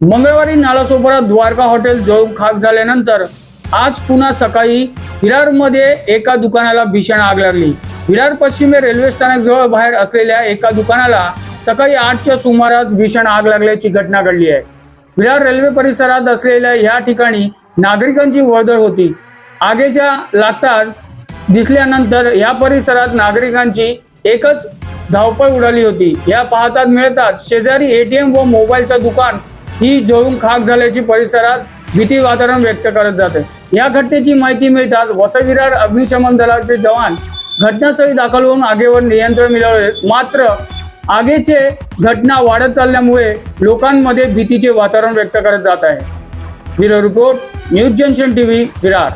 मंगळवारी नालासोपारा द्वारका हॉटेल जळून खाक झाल्यानंतर आज पुन्हा सकाळी विरारमध्ये एका दुकानाला भीषण आग लागली. विरार पश्चिमे रेल्वे स्थानक जवळ बाहेर असलेल्या एका दुकानाला सकाळी आठच्या सुमारास भीषण आग लागल्याची घटना घडली आहे. विरार रेल्वे परिसरात असलेल्या या ठिकाणी नागरिकांची वर्दळ होती. आगेच्या लागताच दिसल्यानंतर या परिसरात नागरिकांची एकच धावपळ उडाली होती. या पाहतात मिळताच शेजारी एटीएम व मोबाईलचं दुकान ही जळून खाक झाल्याची परिसरात भीती वातावरण व्यक्त करत जाते. या घटनेची माहिती मिळताच वसविरार अग्निशमन दलाचे जवान घटनास्थळी दाखल होऊन आगीवर नियंत्रण मिळवले. मात्र आगीचे घटना वाढत चालल्यामुळे लोकांमध्ये भीतीचे वातावरण व्यक्त करत जात आहे. Bureau report news junction TV Virar.